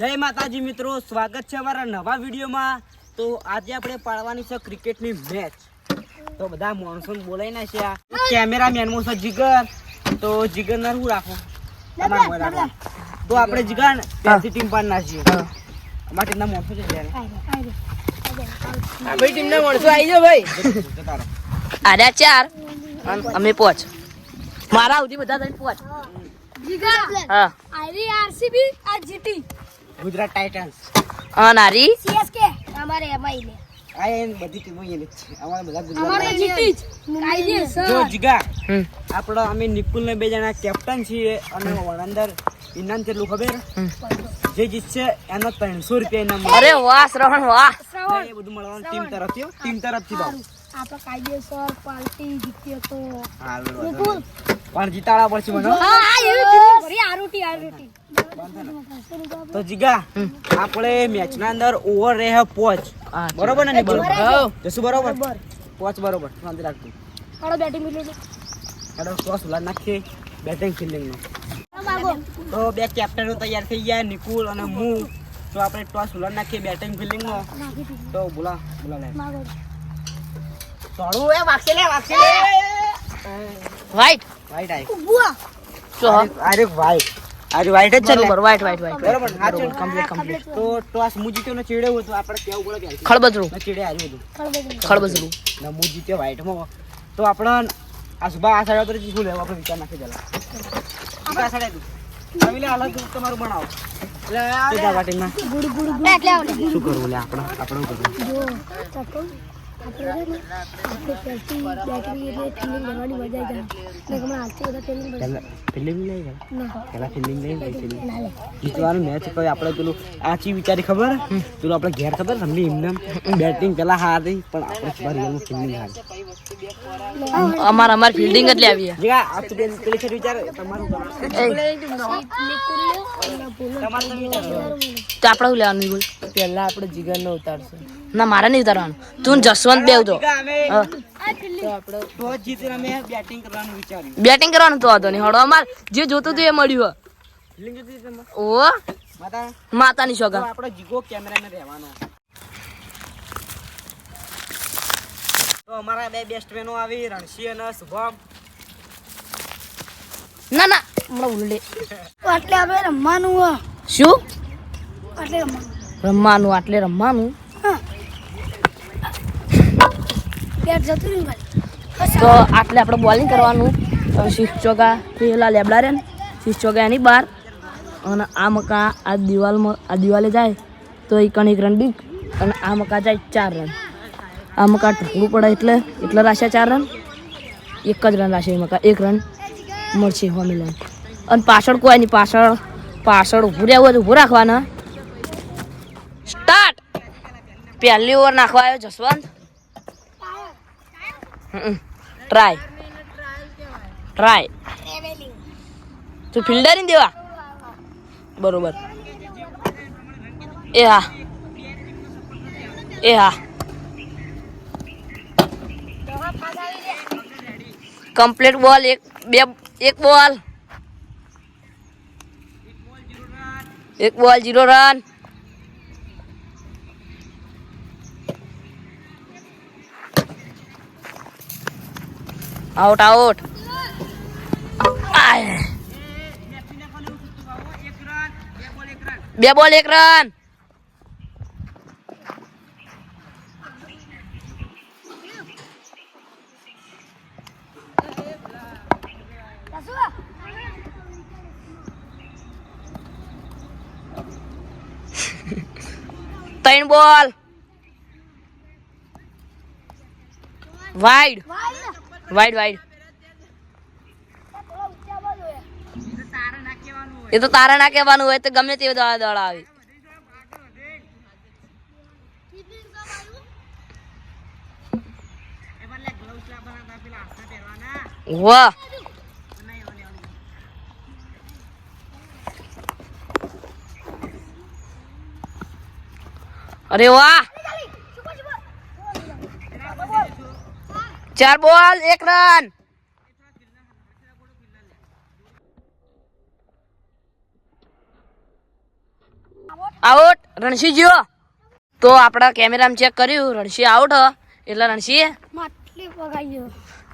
જય માતાજી મિત્રો સ્વાગત છે અમારા નવા વિડીયોમાં. તો આજે આપણે પાડવાની છે ક્રિકેટની મેચ. તો બધા મોનસૂન બોલાઈ નાખ્યા કેમેરામેન છે જીગર. તો જીગર ને શું રાખો. તો આપણે જીગર પેલી ટીમ પણ ના છીએ અમારા ટીમના મોનસૂન છે જ્યારે આપણી ટીમના માણસો આવી જાઓ ભાઈ. આડા ચાર. અમે પોચ. મારા સુધી બધા થઈને જીગર હા. આરસીબી આ જીટી. ગુજરાત ટાઇટન્સ હા નારી. સીએસકે અમારે એમાં લે. બધી ટીમો બધા ગુજરાત. આપણો અમે નિકુલ ને બે જણા કેપ્ટન છીએ અને વડાંદર ઇનામ કેટલું ખબર. જે જીતશે એનો ત્રણસો રૂપિયા ઇનામ મળે. અરે વાહ શ્રવણ વાહ. એ બધું મળવાનું ટીમ તરફથી હો, ટીમ તરફથી આપણે કાયદેસર પાર્ટી જીત્યો તો. પણ જીતાડા પડશે મને. હો. હા હા એવી જીતી ભરી આરુટી આરુટી તો જીગા આપણે મેચ ના અંદર ઓવર રહે પોચ. હા, બરોબર ને બરોબર. જશું બરોબર? પોચ બરોબર. શાંતિ રાખતું હાડો બેટિંગ મિલી હાડો ટોસ ઉલાડ નાખીએ બેટિંગ ફિલ્ડિંગનું. તો બે કેપ્ટનો તૈયાર થઈ ગયા નિકુલ અને હું. તો આપણે ટોસ ઉલાડ નાખીએ બેટિંગ ફિલ્ડિંગ નો. તો બોલા બોલા લે માગો તોડું એ વાક્ષે લે વાક્ષે લે. વ્હાઈટ વાઈટ આઈ બુઆ જ ને? બરોબર વ્હાઈટ વ્હાઈટ વ્હાઈટ બરોબર હાચું કમ્પ્લીટ કમ્પ્લીટ તો ટોસ જીત્યો ને ચીડ્યો હતો આપણે કેવું પડે પહેલથી. ખળબજરું ને ચીડે હતું ખળબજરું ને જીત્યો તો આપણે આ સુભા આ સાડા પર શું લેવું? આપણે વિચાર નાખી દેલા આ સાઈડ હતું તમે અલગ તમારું બનાવો. એટલે આ વાટીમાં ગુડ ગુડ ગુડ એટલે શું કરવું લે આપણે આપણે કરવું? જો ચકો આપણે છે ને આપણે પહેલથી બેટિંગ એટલે ફિલ્ડિંગ કરવાની મજા આવી. જાય એટલે હમણાં આજથી બધા ફિલ્ડિંગ પહેલા ફિલ્ડિંગ ગયા ના. પહેલા ફિલ્ડિંગ નહીં ગઈ ફિલ્ડિંગ જીતવાનું મેચ કોઈ આપણે પેલું આ ચી વિચારી ખબર? પેલું આપણે ઘેર ખબર? સમજી? એમને બેટિંગ પેલા હારી પણ આપણે એનું ફિલ્ડિંગ હારી. અમાર અમાર ફિલ્ડિંગ જ લેવી જે આ તો પેલી પેલી સાઈડ વિચાર. તમારું તમારું તો આપણે લેવાનું બોલ? પહેલા આપણે જીગર નો ઉતારશું. ના મારે નહીં ઉતારવાનું. તું જસવંત બેવ તો બેટિંગ કરવાનું તો હતો નહીં. હળો અમાર. જે જોતું હતું એ મળ્યું? ઓ. માતા માતાની સોગા. આપણો જીગો કેમેરામેન રહેવાનો તો અમારા બે બેસ્ટ ફ્રેન્ડો આવી રણસી અને શુભમ ના ના. હમણાં ઉલ્લે એટલે આપણે રમવાનું શું? એટલે રમવાનું. રમવાનું આટલે રમવાનું? તો આટલે આપણે બોલિંગ કરવાનું. શીશ ચોગા પેલા લેબડા રે ને. શીશ ચોગા એની બહાર. અને આ મકા આ દિવાલમાં આ દિવાલે જાય તો એક એક રન બીક. અને આ મકા જાય ચાર રન. આ મકા ઢોકળું પડે એટલે એટલે રાખ્યા ચાર રન. એક જ રન રાશે મકા. એક રન મળશે હોમી અને પાછળ કોઈ નહીં. પાછળ પાછળ ઊભું રહેવું હોય ઊભું રાખવાના. સ્ટાર્ટ પહેલી ઓવર નાખવા આવ્યો જસવંત. ટ્રાય ટ્રાય તું ફિલ્ડર દેવા બરોબર એ હા એ હા કમ્પ્લીટ બોલ એક બે એક બોલ એક ball zero run out out આય. બે બોલ એક રન ત્રણ બોલ. Wide wide wide. એ તો તારા ના કહેવાનું હોય, તો ગમે તે દળ દળ આવે. વાહ. અરે વાહ. ચાર બોલ, એક રન આઉટ રણસી જીઓ. તો આપણા કેમેરામાં ચેક કર્યું રણસી આઉટ એટલે રણસી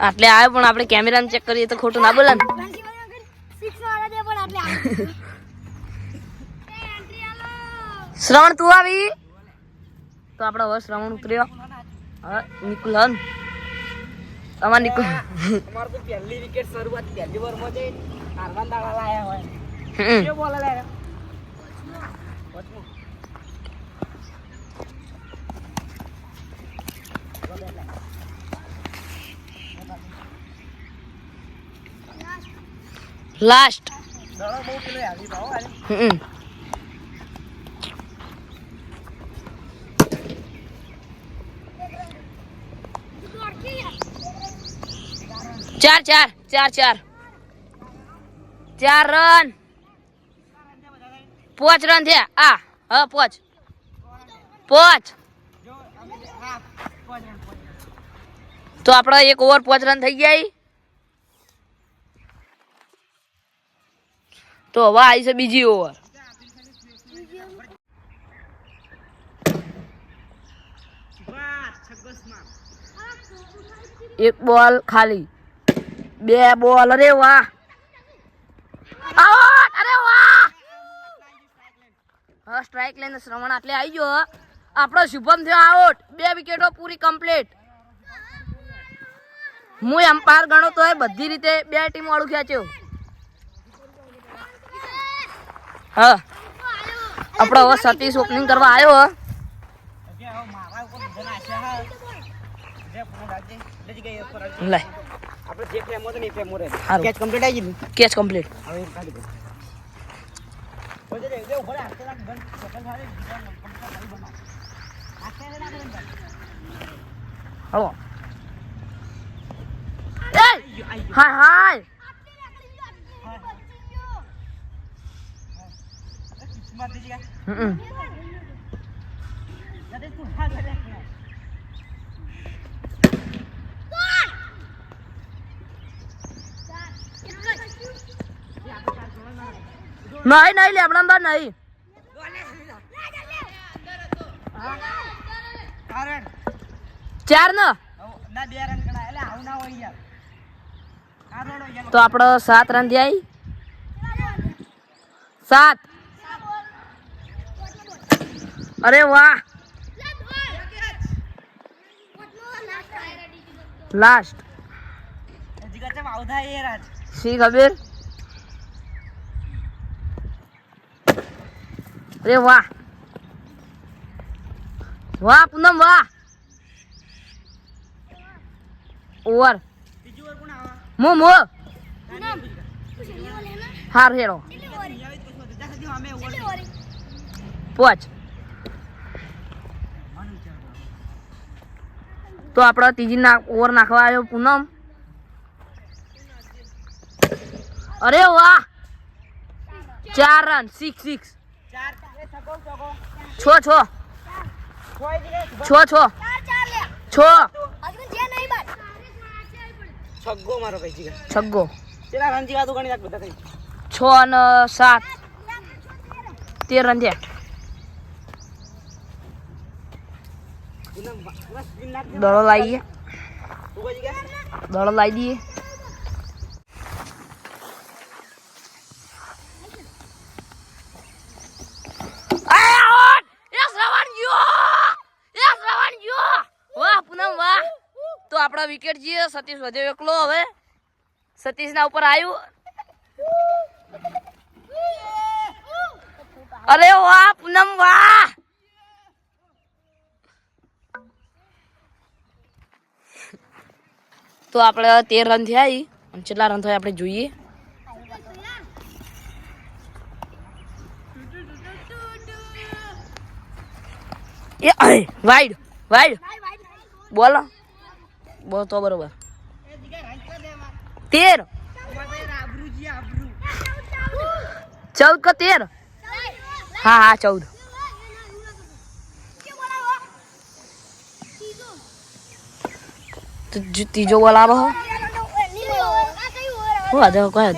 આટલે આવ્યો, પણ આપણે કેમેરામાં ચેક કરીએ તો ખોટું ના બોલે શ્રવણ, તું આવી? તો આપણે હવે શ્રવણ ઉતર્યો હા નિકુલન અમાર અમાર તો પહેલી વિકેટ શરૂઆત પહેલી ઓવરમાં જઈ કારવાન દાડા લાયા હોય. કે બોલ લે. લાસ્ટ દડો બહુ પેલો હેવી ભાવ આલે હમ. ચાર ચાર ચાર ચાર. ચાર રન. પોચ રન થયા. આ, હા, પોચ. પોચ. તો આપડે એક ઓવર પોચ રન થઈ ગયા તો હવે આવી છે બીજી ઓવર. એક બોલ ખાલી. બે બોલ અરે વાહ. આઉટ! અરે વાહ. હા સ્ટ્રાઇક લઈને શ્રવણ આટલે આવી ગયો આપણો શુભમ થયો આઉટ બે વિકેટો પૂરી કમ્પ્લીટ હું એમ્પાયર ગણો તો બધી રીતે બે ટીમ વાળું ખેંચ્યો. હા. આપણો હવે સતીશ ઓપનિંગ કરવા આવ્યો. લે. આપણે જે ફ્રેમ હતો ને રહે હારું. કેચ કમ્પ્લીટ આવી ગયું કેચ કમ્પ્લીટ હવે કાઢી દે ઓજે દે દે ઊભો રહે હાથે રાખ ગન સકલ બીજા ગન હળો એ હાય! હાય કિસ્મત દીજી કા હમ જતે તું હા કરે નહીં નહીં લેબડા બા નહીં. ચાર ન તો આપણો સાત રન જાય સાત. અરે વાહ. લાસ્ટ જીગા ચમ આવધા એ શી ખબર? અરે વાહ. વાહ, પૂનમ, વાહ. ઓવર. મો મો. હાર ઓવર પોચ. તો આપણે ત્રીજી ના ઓવર નાખવા આવ્યો પૂનમ. અરે વાહ. ચાર રન સિક્સ સિક્સ છ છ. છ છ. છ. છગ્ગો મારો ભાઈ જીગા છગ્ગો. ચેલા રન જીગા તો ગણી રાખ બધા કઈ છ અને સાત. તેર રન થયા દડો લાવીએ દડો લાવી દઈએ આ out! એ શ્રવણ ગયો! એ શ્રવણ ગયો! વાહ પૂનમ વાહ તો આપણા વિકેટ જઈએ સતીશ વધ્યો એકલો હવે. સતીશ ના ઉપર આવ્યું અરે વાહ, પૂનમ વાહ! તો આપણે તેર રન થયા. અને કેટલા રન થયા આપણે જોઈએ. એ વાઈડ વાઈડ બોલ. તો બરોબર. તેર. ચૌદ કા તેર? હા હા ચૌદ. ત્રીજો બોલ આવે હો. હું આજે કયો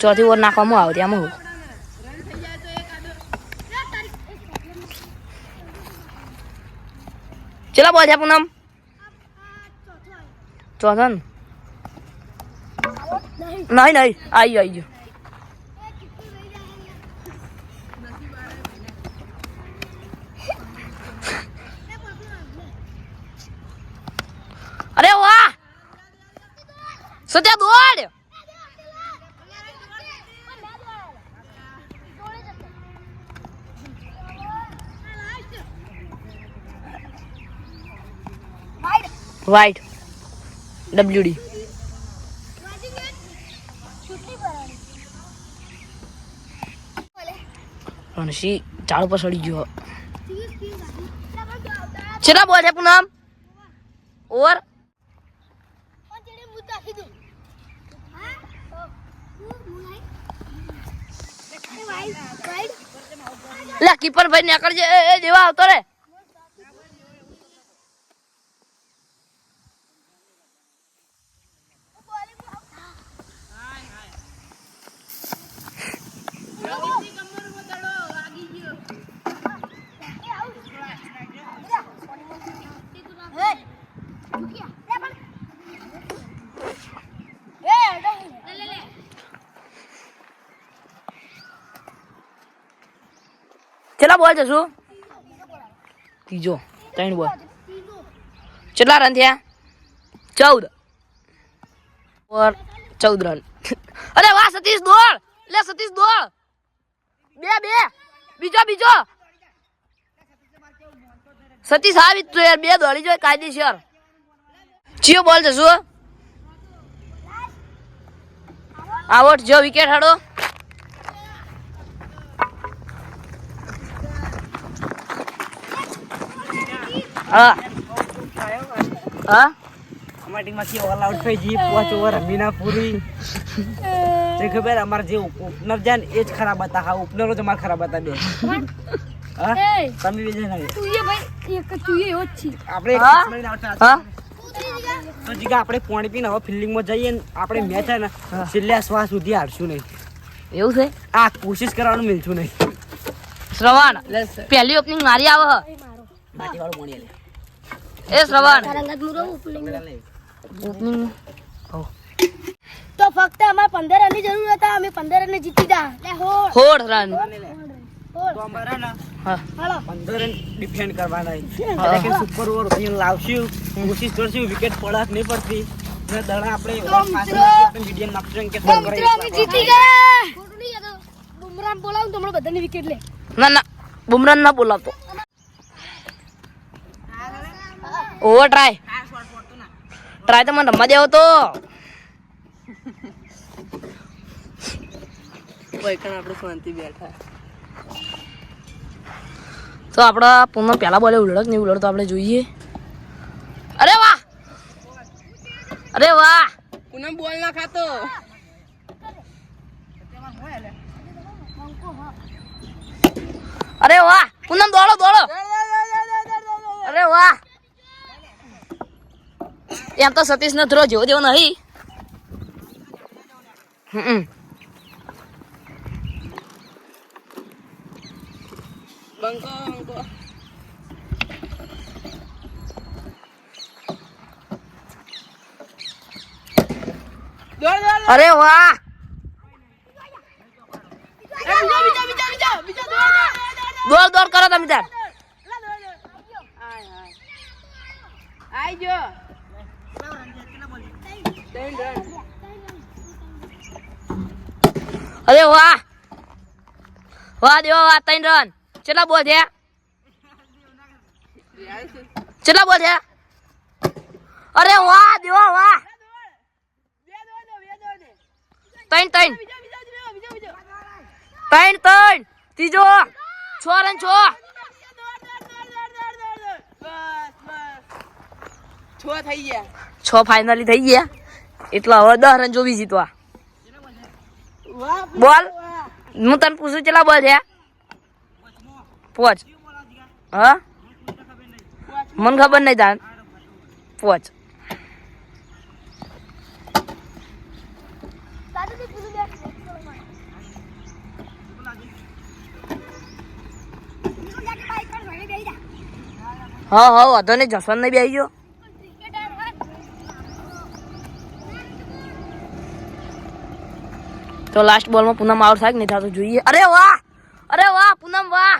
ચોથી ઓવર નાખવામાં આવે ત્યાંમાં હું? ચેલા બોલ છે પૂનમ. ચોથો ને નહીં. નહીં આવી આવી ગયો અરે વાહ સત્યા દોડ વાઈટ ડબ્લ્યુડી રણસી ચાળ પર સડી ગયો. છેલ્લા બોલ છે પૂનમ ઓર? લે કીપર ભાઈ એ દેવા આવતો રે. છેલ્લા બોલ છે શું? ત્રીજો, ત્રણ બોલ. કેટલા રન થયા? ચૌદ. ઓર ચૌદ રન. અરે વાહ, સતીશ દોડ. લે, સતીશ દોડ. બે બે. બીજો બીજો. સતીશ આવી તું યાર, બે દોડી જોઈ કાયદેસર. ચિયો, બોલ છે શું? આવટ જો વિકેટ હાડો હા. હા? અમારી ટીમમાંથી ઓલ આઉટ થઈ ગઈ પાંચ ઓવર રમીના પૂરી. જે ખબર અમારે જે ઉપનર જાય ને એ જ ખરાબ હતા. હા ઉપનરો જ અમારે ખરાબ હતા બે. હા? તમે બીજે નહીં તું એ ભાઈ એક તું એ એવો જ છે. આપણે હા? six મારીને out થયા. હા? તો જીગા આપણે પાણી પીને હવે ફિલ્ડિંગમાં જઈએ ને આપણે મેચ ને છેલ્લે શ્વાસ સુધી હારશું નહીં. એવું છે? આ કોશિશ કરવાનું મિલશું નહીં. શ્રવણ પહેલી ઓપનિંગ મારી આવે. પાણી આલે. એ શ્રવણ રંગત મુરો ઓપનિંગ ઓપનિંગ તો ફક્ત અમાર પંદર રનની જરૂર હતા અમે પંદર રન જીતી જા. લે હોડ હોડ રન. તો અમારે ને હા. હાલો. પંદર રન ડિફેન્ડ કરવાના એટલે કે સુપર ઓવર અહીંયા લાવશું. કોશિશ કરશું વિકેટ પડક નહીં પડતી. ને દડા આપણે આપણે medium નાખશું કે તો મિત્રો અમે જીતી ગયા. ખોટું નહીં યાદ બુમરાહ બોલાવું તો હમણાં બધાની વિકેટ લે. ના ના. બુમરાન ના બોલાવતો. ઓવર ટ્રાય ટ્રાય તો મને રમવા દેવો તો. તો આપડા પૂનમ પેલા બોલે ઉલડક નહીં ઉલડ તો આપણે જોઈએ. અરે વાહ! અરે વાહ! પૂનમ બોલ ના ખાતો. અરે વાહ! પૂનમ દોડો દોડો. અરે વાહ! એમ તો સતીશ નો થ્રો જેવો દેવો નહીં. હમ. અરે વાહ. દોડ દોડ કરો તમે તાર અરે વાહ વાહ દેવા વાહ ત્રણ રન કેટલા બોલ છે કેટલા બોલ છે અરે વાહ દેવા વાહ ત્રણ ત્રણ ત્રણ ત્રણ ત્રીજો છ રન છ છ ફાઇનલી થઈ ગયા એટલે હવે દસ રન જોવી જીતવા બોલ. હું તને પૂછું કેટલા બોલ છે પોચ. હા? મને ખબર નહીં તાન. પોચ. હા હા, વાંધો નહીં જસવંત નહીં બી આવી ગયો. તો લાસ્ટ બોલમાં પૂનમ આઉટ થાય કે નહીં થતું જોઈએ અરે વાહ અરે વાહ પૂનમ વાહ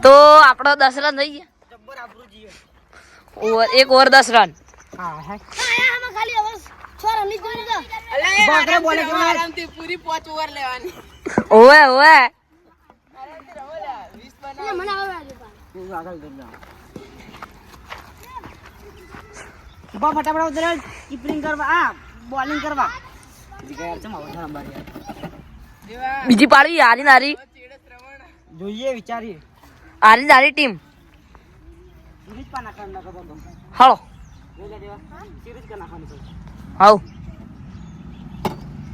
તો આપણો દસ રન થઈ ગયા જબ્બર આબરૂ જીએ ઓવર એક ઓવર દસ રન હા હે આમાં ખાલી હવે છ રન જ જોઈ લીધા. બાકરે બોલે કે મારે ઓવે ઓવે એટલે મને હવે વાગે પાછું. તું આગળ જઈ જા ઊભા ફટાફટ ઉતરે કીપરિંગ કરવા. આ બોલિંગ કરવા. જીગા યાર ચમ આવો નંબર યાર બીજી પાડવી હારી નારી. જોઈએ વિચારીએ. હારી નારી ટીમ સિરીજ પા નાખવા નાખો તો. હાલો. જોઈ લે દેવા. સિરીજ કા નાખવાની છે. હાઉ.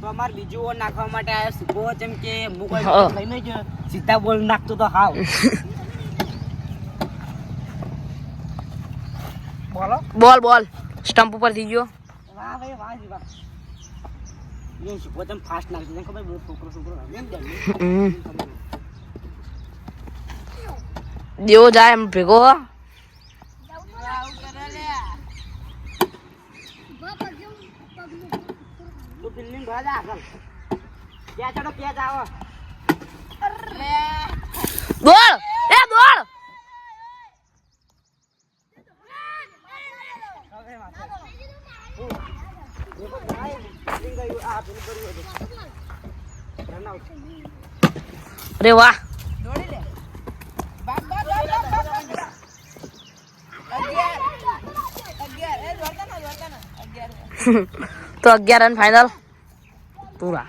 તો અમાર બીજું ઓવર નાખવા માટે આયો સુભો જેમ કે હું. કોઈ હા. લઈને જ સીધા બોલ નાખતો તો હાવ બોલો બોલ બોલ. સ્ટમ્પ ઉપર થઈ ગયો. વાહ ભાઈ વાહ જી વાહ. એ સુભો તેમ ફાસ્ટ નાખી દે ખબર બહુ છોકરો છોકરો. દેવો જાય એમ ભેગો ઊભા પગનું પગનું. તું ફિલ્ડિંગ ભરા જા આગળ ક્યાં ચડો ક્યાં જાવ દોડ એ દોડ અરે વાહ. તો અગિયાર રન ફાઈનલ પૂરા.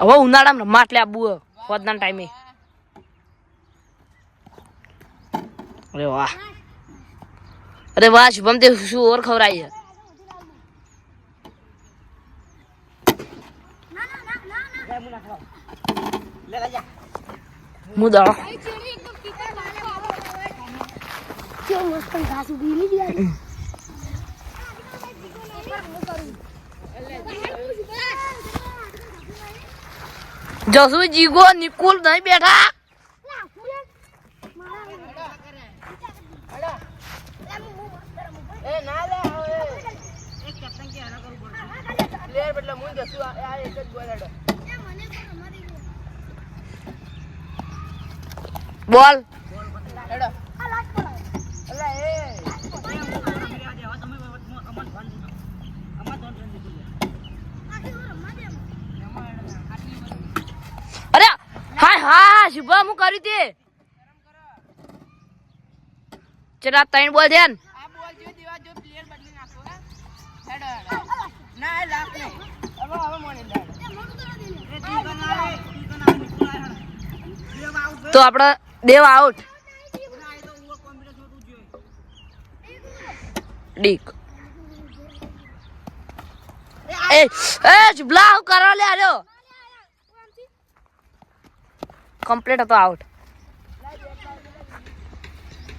હવે ઉનાળામાં રમવા એટલે આબુ હોદના ટાઈમે અરે વાહ. અરે વાહ શુભમ તે શું ઓવર ખવડાવી છે? લે લે જા હું દડો કેવું મસ્ત ઘાસ ઉગી લીધી યાર. જસુ જીગો નિકુલ નહીં બેઠા બોલ અરે હાય હા શુભમ હું કર્યું તે? ચલા ત્રણ બોલ ધ્યાન તો આપણે દેવ આઉટ ડીક. એ એ જુબલા હું કરવા લે આર્યો કમ્પ્લીટ હતો આઉટ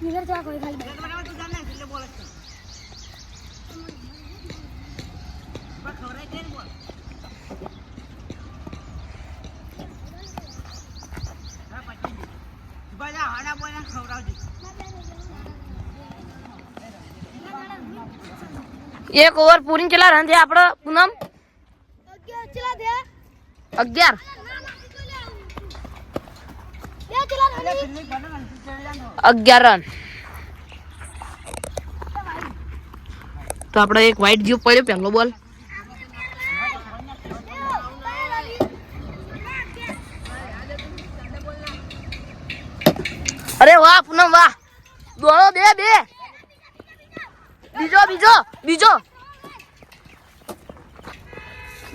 હાડા બોલા એક ઓવર પૂરી ચલા રન થયા આપડે, પૂનમ? અગિયાર. અગિયાર રન. તો આપણે એક વ્હાઈટ જીવ પડ્યો, પહેલો બોલ અરે વાહ પૂનમ વાહ દોડો બે બે. બીજો બીજો બીજો.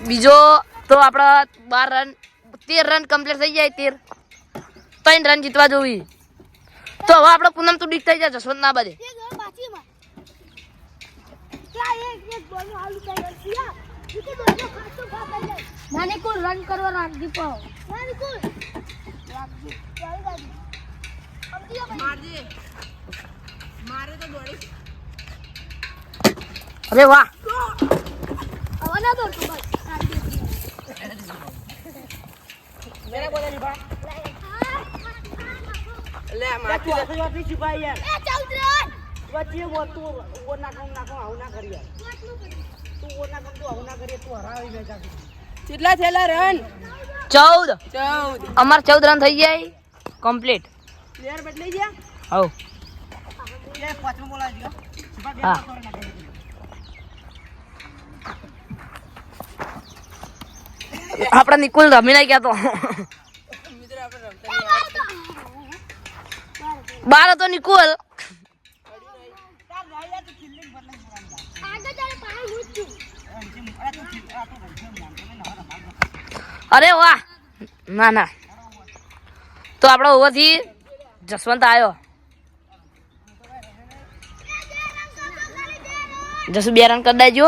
બીજો તો આપણા બાર રન તેર રન કમ્પ્લીટ થઈ જાય તેર. ત્રણ રન જીતવા જોવી. તો હવે આપણે પૂનમ તું ડીક થઈ જાય જસવંત ના બધે એક હવે બાકીમાં. ચલા, એક- એક બોલનું આલુ ચાલ્યા. સિયા, ઈ તો દોડનો ખાસો ઘા થઈ જાય. નાની કુલ રન કરવા રાખજી પાવ નાની કુલ રાખજી રાખજી અરે વાહ. હવે ના દોડતો બસ એ ચાલ ત્રણ વચ્ચે તું ઓર નાખો નાખો આવું ના કરી તું ઓર નાખો તું આવું ના કરી તું હરાવી કેટલા થયેલા રન? ચૌદ. ચૌદ. અમાર ચૌદ રન થઈ જાય. કમ્પ્લીટ પ્લેયર બદલાઈ ગયા હવ એ પાંચમો બોલાવી દીધો. શિવા બે હા. બોલ. આપડા નિકુલ રમી ના ગયા તો. મિત્ર આપણે રમતા બાર હતો નિકુલ. અરે વાહ. ના ના. તો આપણા ઓવરથી જસવંત આવ્યો જસુ બે રન કરી દેજો.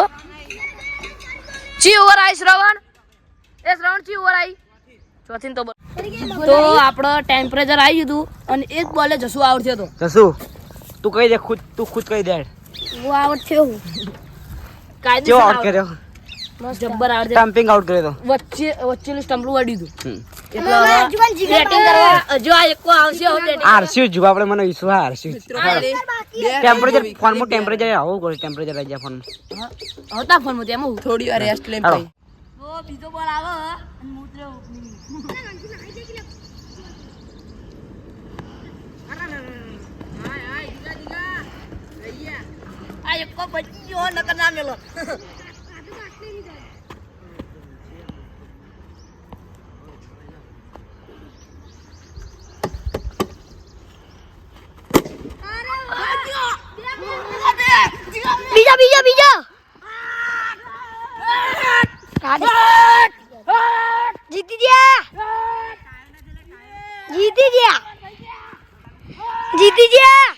ચી ઓવર આવી શ્રવણ? એ શ્રવણ ચી ઓવર આવી ચોથી તો તો આપણો ટેમ્પરેચર આવી ગયું અને એક બોલે જસુ આઉટ થયો તો. જસુ તું કહી દે ખુદ તું ખુદ કહી દે હું આવડ થયો હું. કાયદેસર આઉટ કર્યો? જબ્બર આવડે સ્ટમ્પિંગ આઉટ કર્યો તો. વચ્ચે વચ્ચેનું સ્ટમ્પલું વાડ્યું હતું આરસી જુઓ આપણે મને આરસી ખાલી બે ટેમ્પરેચર ફોનમાં ટેમ્પરેચર આવું કરે ટેમ્પરેચર આવી જાય ફોનમાં હતા ફોનમાં તેમાં થોડી વાર રેસ્ટ લઈને હાલો. પછી બીજો બોલ આવે અને હું આ એકો બચી નકર ના મેલો બીજા બીજા બીજા જીતી ગયા જીતી ગયા જીતી ગયા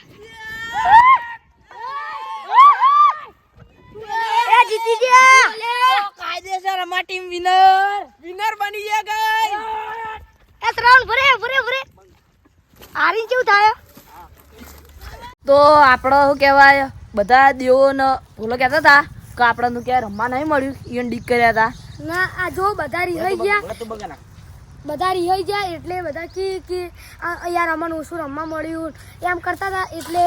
એ જીતી ગયા કાયદેસર અમાર ટીમ વિનર વિનર બની ગયા ગાઈસ એ ત્રણ ભરે ભરે ભરે આરી કેવું થાય તો આપણો શું કહેવાય. બધા દેવોને બોલો કહેતા હતા કે આપણને ક્યારે રમવા નહીં મળ્યું. ઈવન ડીક કર્યા હતા. ના આ જો બધા રિહાઈ ગયા. બધા રિહાઈ ગયા એટલે બધા કી કે યાર અમને ઓછું રમવા મળ્યું. એમ કરતા હતા એટલે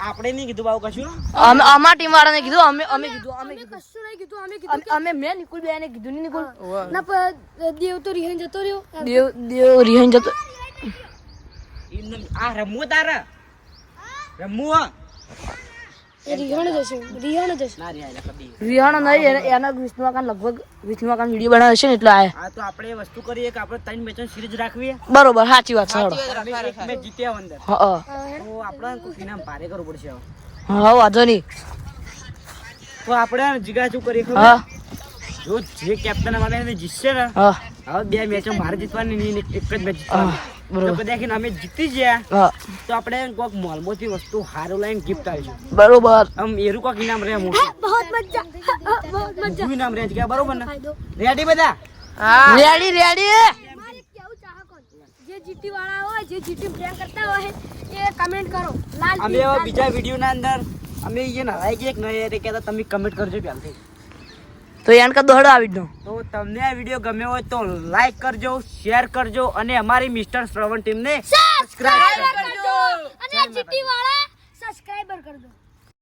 આપણે નહીં કીધું બાબુ કશું? અમે અમાર ટીમ વાળાને કીધું અમે અમે કીધું અમે કશું નહીં કીધું અમે કીધું અમે- મેં નિકુલ બેને કીધું નહીં નિકુલ? ના પ- દેવ તો રિહાઈ જતો રહ્યો. દેવ દેવ રિહાઈ જતો આ રમવું તારા? રમવું રિહાણ જશે રિહાણ જશે. ના રે આયલા કદી રિહાણો નહીં એના વિષ્ણુકાન લગભગ વિષ્ણુકાન વીડિયો બનાવે છે ને એટલે આયા આ તો આપણે વસ્તુ કરીએ કે આપણે ત્રણ મેચો સિરીઝ રાખવી બરોબર સાચી વાત છે હેડો. આપણે એક મેચ જીત્યા અંદર. હા હા. તો આપણે કોઈ ઇનામ ભારે કરવું પડશે હવે. હા વાંધો નહીં. તો આપણે જીગા શું કરીએ હા. જો જે કેપ્ટન અમારે જીતશે ને હા. હવે બે મેચો મારે જીતવાની નહીં એક જ મેચ જીતવાની. બરોબર. અમે જીતી ગયા. તો આપણે કોક મોલમાંથી વસ્તુ હારું લઈને ગિફ્ટ આવીશું બરોબર. આમ એરું કોક ઇનામ રહે મોટું. બહુત મજા. બહુત મજા. ઇનામ રહે છે બરોબર ને? રેડી બધા? હા. રેડી રેડી મારે કેવું ચાહકો? જે જીટી વાળા હોય જે જીટી પ્રેમ કરતા હોય એ કમેન્ટ કરો. લાલ અમે બીજા વિડીયોના અંદર અમે એ નહાઈ ગયા કે નહીં એ તમે કમેન્ટ કરજો પહેલથી તો યાન કા દોડો આવી દો તો તમને આ વીડિયો ગમ્યો હોય તો લાઈક કરજો શેર કરજો અને અમારી મિસ્ટર શ્રવણ ટીમને સબસ્ક્રાઇબ કરજો કરજો. અને જીટી વાળા સબસ્ક્રાઇબર કરજો.